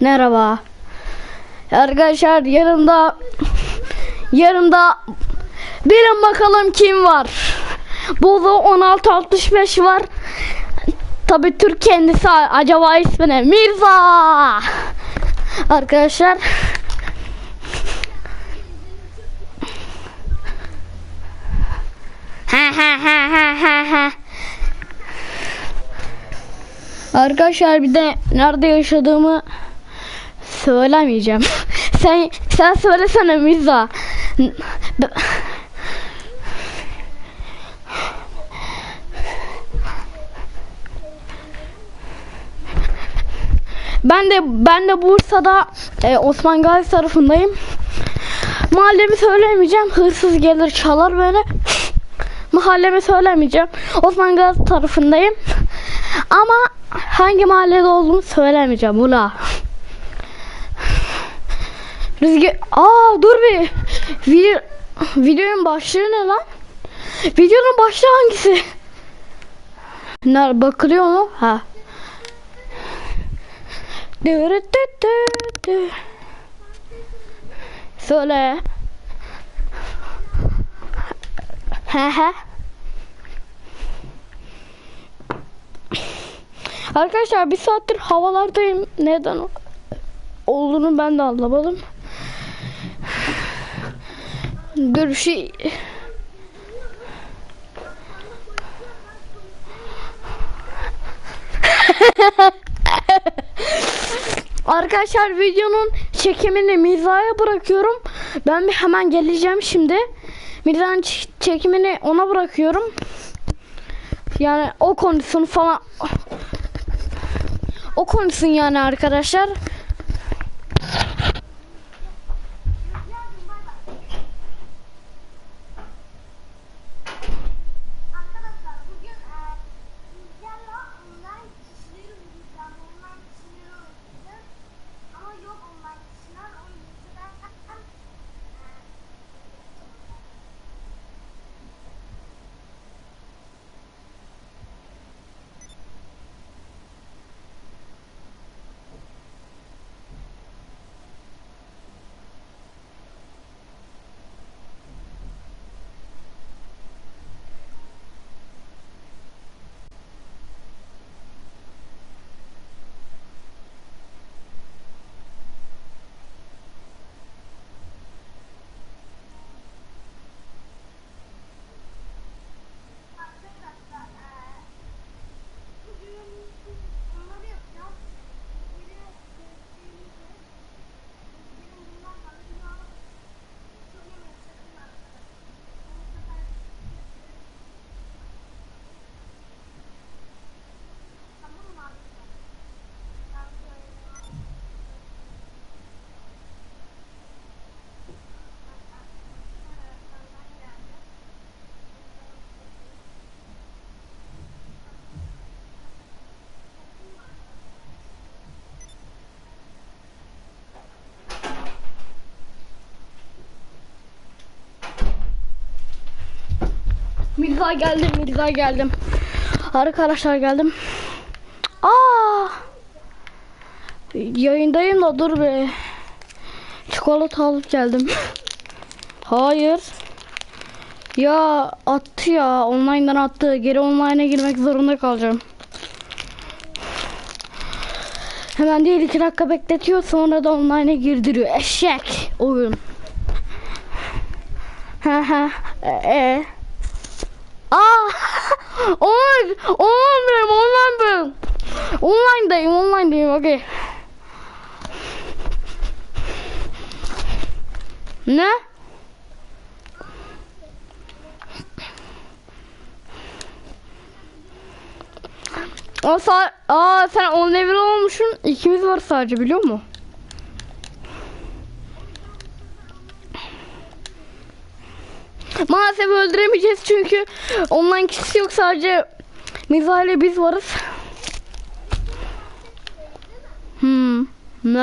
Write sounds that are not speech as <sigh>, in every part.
Merhaba. Arkadaşlar yanımda yanımda bilin bakalım kim var. Burada 1665 var. Tabi Türk kendisi acaba ismi ne? Mirza. Arkadaşlar. Arkadaşlar bir de nerede yaşadığımı söylemeyeceğim. <laughs> sen sen söylesene Mirza. Ben de ben de Bursa'da e, Osman Gazi tarafındayım. Mahallemi söylemeyeceğim. Hırsız gelir çalar beni. Mahallemi söylemeyeceğim. Osman Gazi tarafındayım. Ama hangi mahallede olduğumu söylemeyeceğim ula. Rüzgar... Aa dur bir. Video... Videonun başlığı ne lan? Videonun başlığı hangisi? Nerede bakılıyor mu? Ha. Söyle. He he. Arkadaşlar bir saattir havalardayım. Neden olduğunu ben de anlamadım. Dur şey. Arkadaşlar videonun çekimini Mirza'ya bırakıyorum. Ben bir hemen geleceğim şimdi. Mirza'nın çekimini ona bırakıyorum. Yani o konusunu falan o konuşsun yani. Arkadaşlar Mirza geldim, Mirza geldim. Arkadaşlar geldim. Aa! Yayındayım da dur be. Çikolata alıp geldim. Hayır. Ya attı ya. Online'dan attı. Geri online'a girmek zorunda kalacağım. Hemen değil iki dakika bekletiyor sonra da online'a girdiriyor. Eşek oyun. Ha ha. E. Aa! <laughs> Online, online online benim. Online'dayım, online'dayım. Okey. Ne? Aa, Aa sen 10 level olmuşsun. İkimiz var sadece biliyor musun? Maalesef öldüremeyeceğiz çünkü online kişisi yok sadece Mirza ile biz varız. Hmm. Ne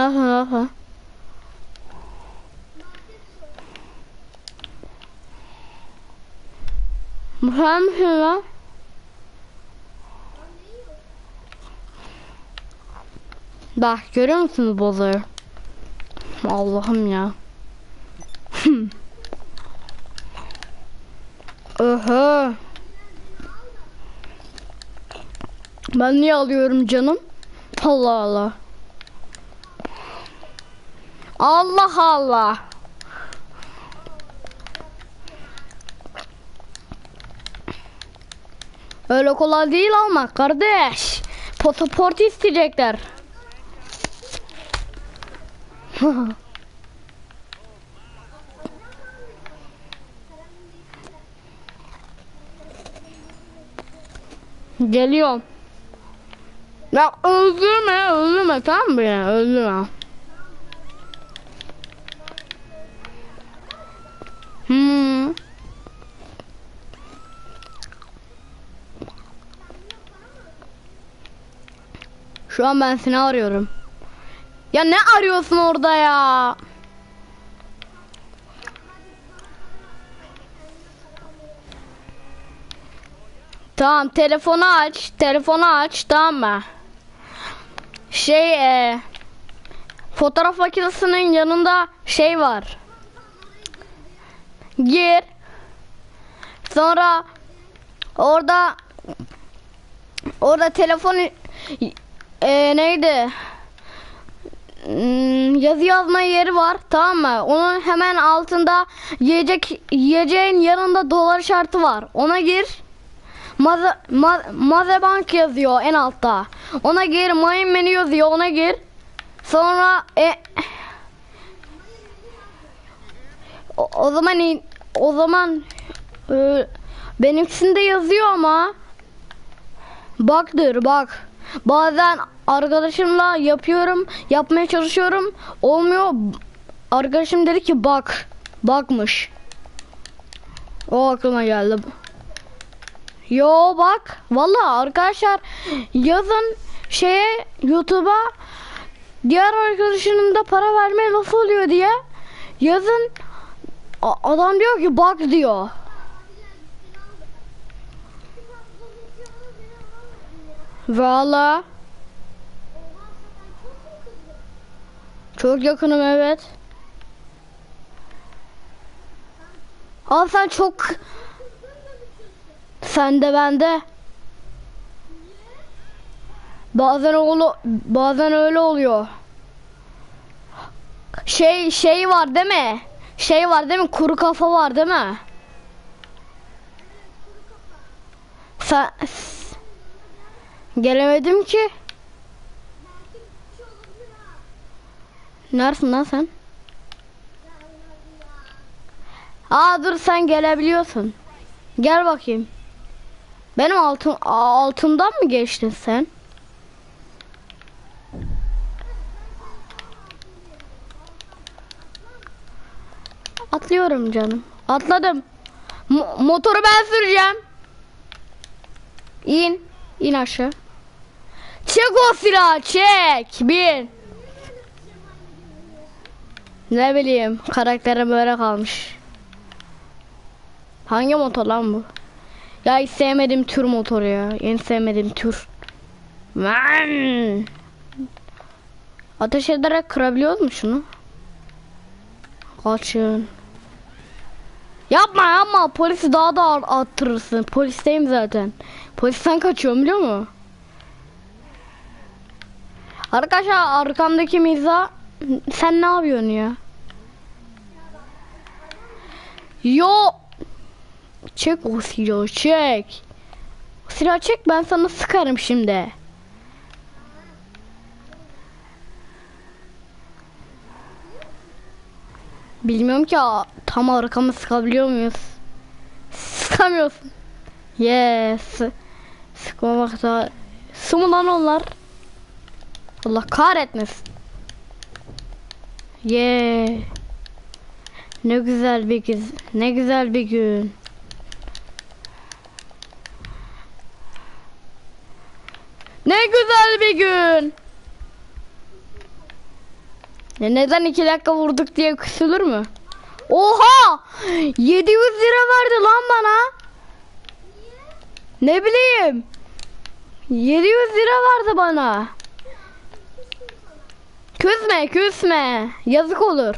Bu sen misin lan? Bak görüyor musunuz bozuyor? Allah'ım ya. Oha. Ben niye alıyorum canım? Allah Allah. Allah Allah. Öyle kolay değil almak kardeş. Pasaport isteyecekler. <laughs> Geliyorum. Ya öldürme, öldürme tamam mı ya? Öldürme. Hmm. Şu an ben seni arıyorum. Ya ne arıyorsun orada ya? Tamam telefonu aç. Telefonu aç tamam mı? Şey e, fotoğraf makinesinin yanında şey var. Gir. Sonra orada orada telefon e, neydi? Hmm, yazı yazma yeri var tamam mı? Onun hemen altında yiyecek yiyeceğin yanında dolar şartı var. Ona gir. Maze, ma, Mazebank yazıyor en altta. Ona gir. Main menü yazıyor. Ona gir. Sonra e, o, o zaman o zaman e, benimkisinde yazıyor ama baktır bak. Bazen arkadaşımla yapıyorum, yapmaya çalışıyorum. Olmuyor. Arkadaşım dedi ki bak. Bakmış. O aklıma geldi. Yo bak. Vallahi arkadaşlar yazın şeye YouTube'a diğer arkadaşının da para vermeye nasıl oluyor diye yazın adam diyor ki bak diyor. Valla çok yakınım evet. Al sen çok sen de bende. Bazen öyle bazen öyle oluyor. Şey şey var değil mi? Şey var değil mi? Kuru kafa var değil mi? Sen gelemedim ki. Neresin lan sen? Aa dur sen gelebiliyorsun. Gel bakayım. Benim altın altından mı geçtin sen? Atlıyorum canım. Atladım. Mo- motoru ben süreceğim. İn. İn aşağı. Çek o silahı çek. Bin. Ne bileyim karakterim böyle kalmış. Hangi motor lan bu? Ya hiç sevmediğim tür motoru ya. En sevmediğim tür. Man. Ateş ederek kırabiliyor mu şunu? Kaçın. Yapma yapma. Polisi daha da arttırırsın. Polisteyim zaten. Polisten kaçıyorum biliyor musun? Arkadaşlar arkamdaki miza sen ne yapıyorsun ya? Yo Çek o silahı çek. O silahı çek ben sana sıkarım şimdi. Bilmiyorum ki tam arkamı sıkabiliyor muyuz? Sıkamıyorsun. Yes. Sıkmamak da. Su mu lan onlar? Allah kahretmesin. Yeah. Ne güzel bir gün. Ne güzel bir gün. Ne güzel bir gün. Ya neden iki dakika vurduk diye küsülür mü? Oha! 700 lira verdi lan bana. Ne bileyim. 700 lira verdi bana. Küsme küsme. Yazık olur.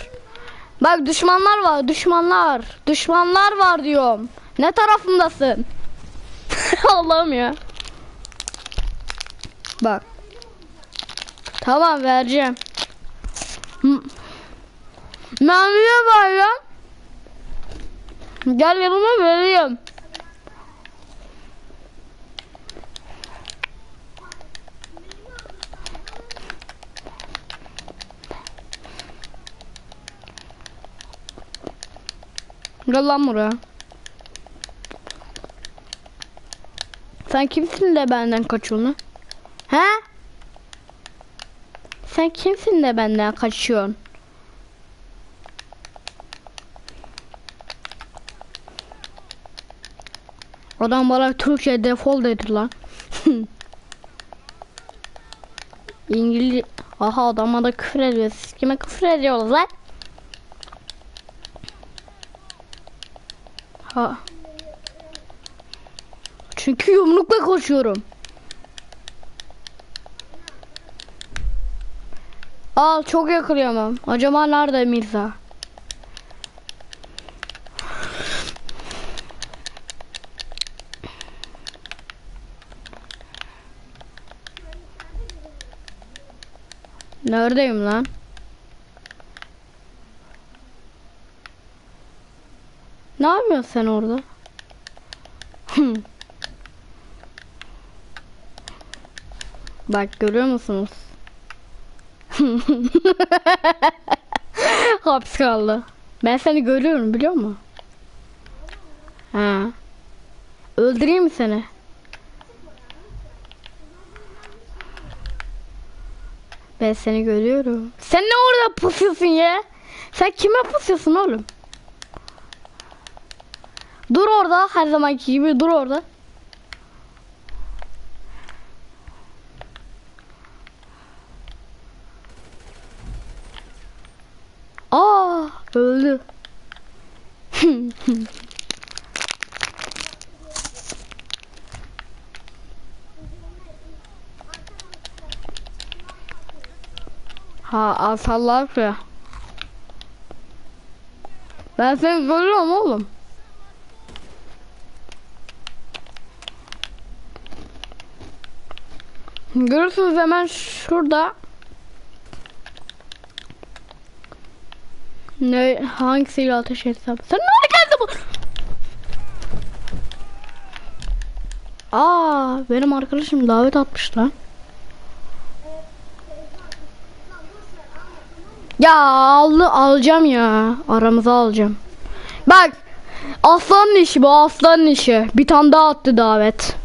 Bak düşmanlar var düşmanlar. Düşmanlar var diyorum. Ne tarafındasın? <laughs> Allah'ım ya. Bak. Tamam vereceğim. Mermiye var ya. Gel yanıma vereyim. Gel lan buraya. Sen kimsin de benden kaçıyorsun? He? Sen kimsin de benden kaçıyorsun? Adam bana Türkçe defol dedi lan. <laughs> İngiliz... Aha adama da küfür ediyor. Siz kime küfür ediyorsunuz lan? Ha. Çünkü yumrukla koşuyorum. Al çok yakalayamam. Acaba nerede Mirza? Neredeyim lan? Ne yapıyorsun sen orada? Hmm. Bak görüyor musunuz? <laughs> Hapis kaldı. Ben seni görüyorum biliyor musun? Ha. Öldüreyim mi seni? Ben seni görüyorum. Sen ne orada pusuyorsun ya? Sen kime pusuyorsun oğlum? Dur orada her zamanki gibi dur orada. Aa öldü. <laughs> ha asallar ya. Ben seni görüyorum oğlum. Görürsünüz hemen şurada. Ne hangisiyle ateş etsem? Sen nerede geldin bu? Aa benim arkadaşım davet atmış. Ya al, alacağım ya. Aramıza alacağım. Bak. Aslanın işi bu aslanın işi. Bir tane daha attı davet.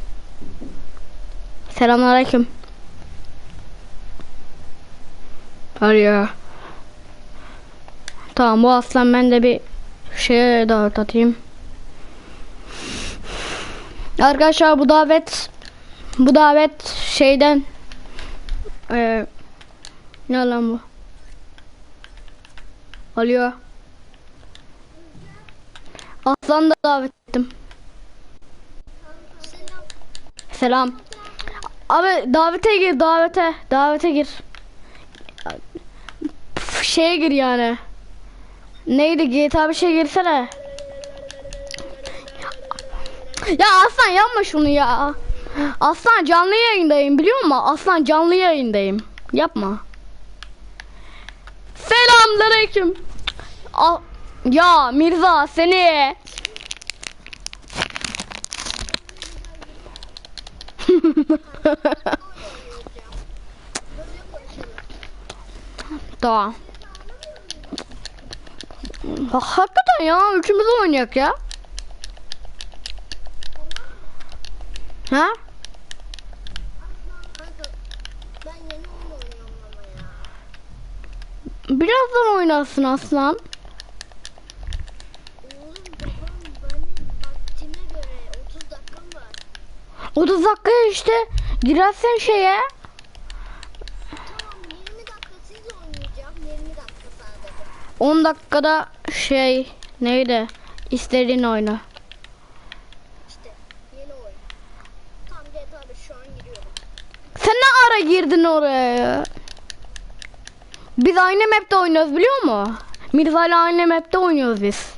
Selamünaleyküm. Var ya. Tamam bu aslan ben de bir şeye davet atayım. Arkadaşlar bu davet bu davet şeyden eee ne lan bu? Alo. Aslan da davet ettim. Selam. Abi davete gir davete. Davete gir. Şeye gir yani. Neydi GTA bir şey girsene. Ya Aslan yapma şunu ya. Aslan canlı yayındayım biliyor musun? Aslan canlı yayındayım. Yapma. Selamünaleyküm. Al- Ya Mirza seni. <laughs> Tamam. Ha, hakikaten ya üçümüz oynayak ya. Ha? Birazdan oynasın aslan. Oğlum babam benim vaktime göre 30 dakikam var. 30 dakika işte girersen şeye. Tamam 20 dakika sizle oynayacağım. 20 dakika sadece. 10 dakikada şey neydi? İstediğin oyna. İşte yeni oyun. Tam GTA 5 şu an giriyorum. Sen ne ara girdin oraya ya? Biz aynı map'te oynuyoruz biliyor musun? Mirza ile aynı map'te oynuyoruz biz.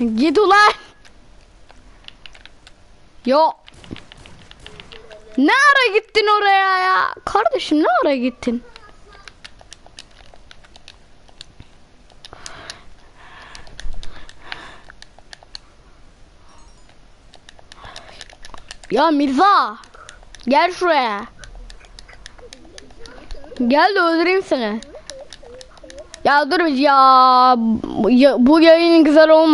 Yok. Git ulan. Yo. Ne ara gittin oraya ya? Kardeşim ne ara gittin? Ya Mirza. Gel şuraya. Gel de öldüreyim seni. Ya dur ya, ya bu yayın güzel olmadı.